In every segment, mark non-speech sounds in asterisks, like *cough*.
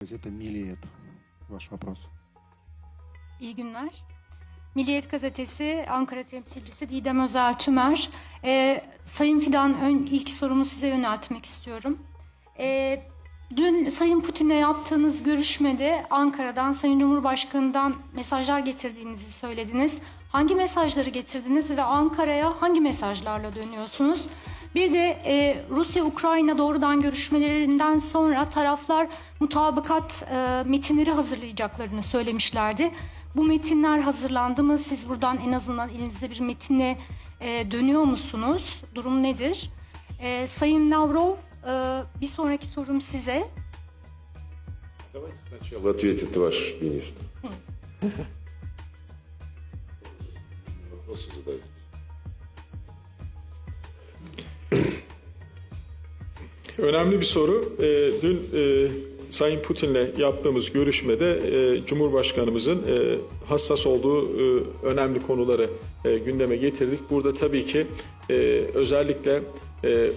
Газета «Милиет». Ваш вопрос. İyi günler. Milliyet Gazetesi Ankara temsilcisi Didem Özel Tümer. Ee, Sayın Fidan ön, ilk sorumu size yöneltmek istiyorum. Ee, dün Sayın Putin'le yaptığınız görüşmede Ankara'dan Sayın Cumhurbaşkanı'ndan mesajlar getirdiğinizi söylediniz. Hangi mesajları getirdiniz ve Ankara'ya hangi mesajlarla dönüyorsunuz? Bir de e, Rusya-Ukrayna doğrudan görüşmelerinden sonra taraflar mutabakat e, metinleri hazırlayacaklarını söylemişlerdi. Bu metinler hazırlandı mı? Siz buradan en azından elinizde bir metinle e, dönüyor musunuz? Durum nedir? E, Sayın Lavrov, e, bir sonraki sorum size. Давайте сначала ответит ваш министр. Вопросы задайте. Önemli bir soru. E, dün e, Sayın Putin'le yaptığımız görüşmede e, Cumhurbaşkanımızın e, hassas olduğu e, önemli konuları e, gündeme getirdik. Burada tabii ki e, özellikle e,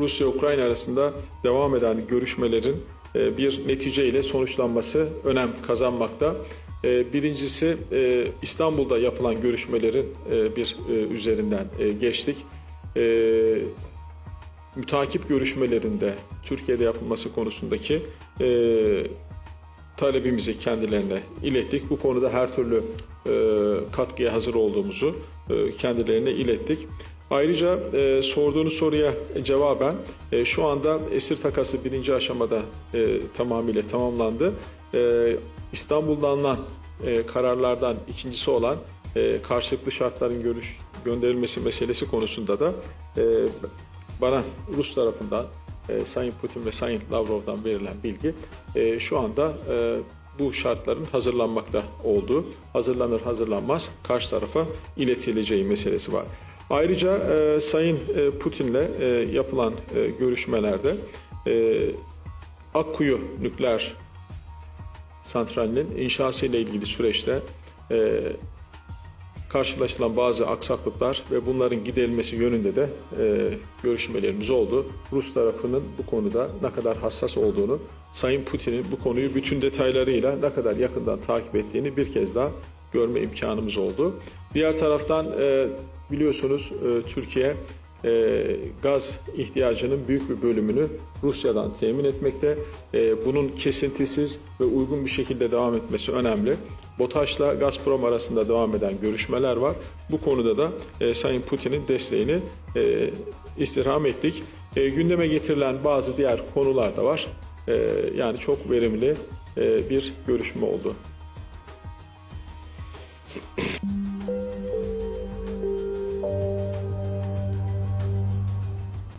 Rusya-Ukrayna arasında devam eden görüşmelerin e, bir neticeyle sonuçlanması önem kazanmakta. E, Birincisi e, İstanbul'da yapılan görüşmelerin bir üzerinden geçtik. Mütakip görüşmelerinde Türkiye'de yapılması konusundaki talebimizi kendilerine ilettik. Bu konuda her türlü katkıya hazır olduğumuzu kendilerine ilettik. Ayrıca e, sorduğunuz soruya cevaben e, şu anda esir takası birinci aşamada e, tamamıyla tamamlandı. E, İstanbul'da alınan e, kararlardan ikincisi olan e, karşılıklı şartların görüş gönderilmesi meselesi konusunda da e, bana Rus tarafından e, Sayın Putin ve Sayın Lavrov'dan verilen bilgi e, şu anda e, bu şartların hazırlanmakta olduğu, hazırlanır hazırlanmaz karşı tarafa iletileceği meselesi var. Ayrıca e, Sayın e, Putin'le e, yapılan e, görüşmelerde e, Akkuyu nükleer santralinin inşası ile ilgili süreçte e, karşılaşılan bazı aksaklıklar ve bunların giderilmesi yönünde de e, görüşmelerimiz oldu. Rus tarafının bu konuda ne kadar hassas olduğunu, Sayın Putin'in bu konuyu bütün detaylarıyla ne kadar yakından takip ettiğini bir kez daha görme imkanımız oldu. Diğer taraftan e, biliyorsunuz e, Türkiye e, gaz ihtiyacının büyük bir bölümünü Rusya'dan temin etmekte. Bunun kesintisiz ve uygun bir şekilde devam etmesi önemli. BOTAŞ'la Gazprom arasında devam eden görüşmeler var. Bu konuda da Sayın Putin'in desteğini istirham ettik. Gündeme getirilen bazı diğer konular da var. Yani çok verimli bir görüşme oldu. Thank you. *coughs*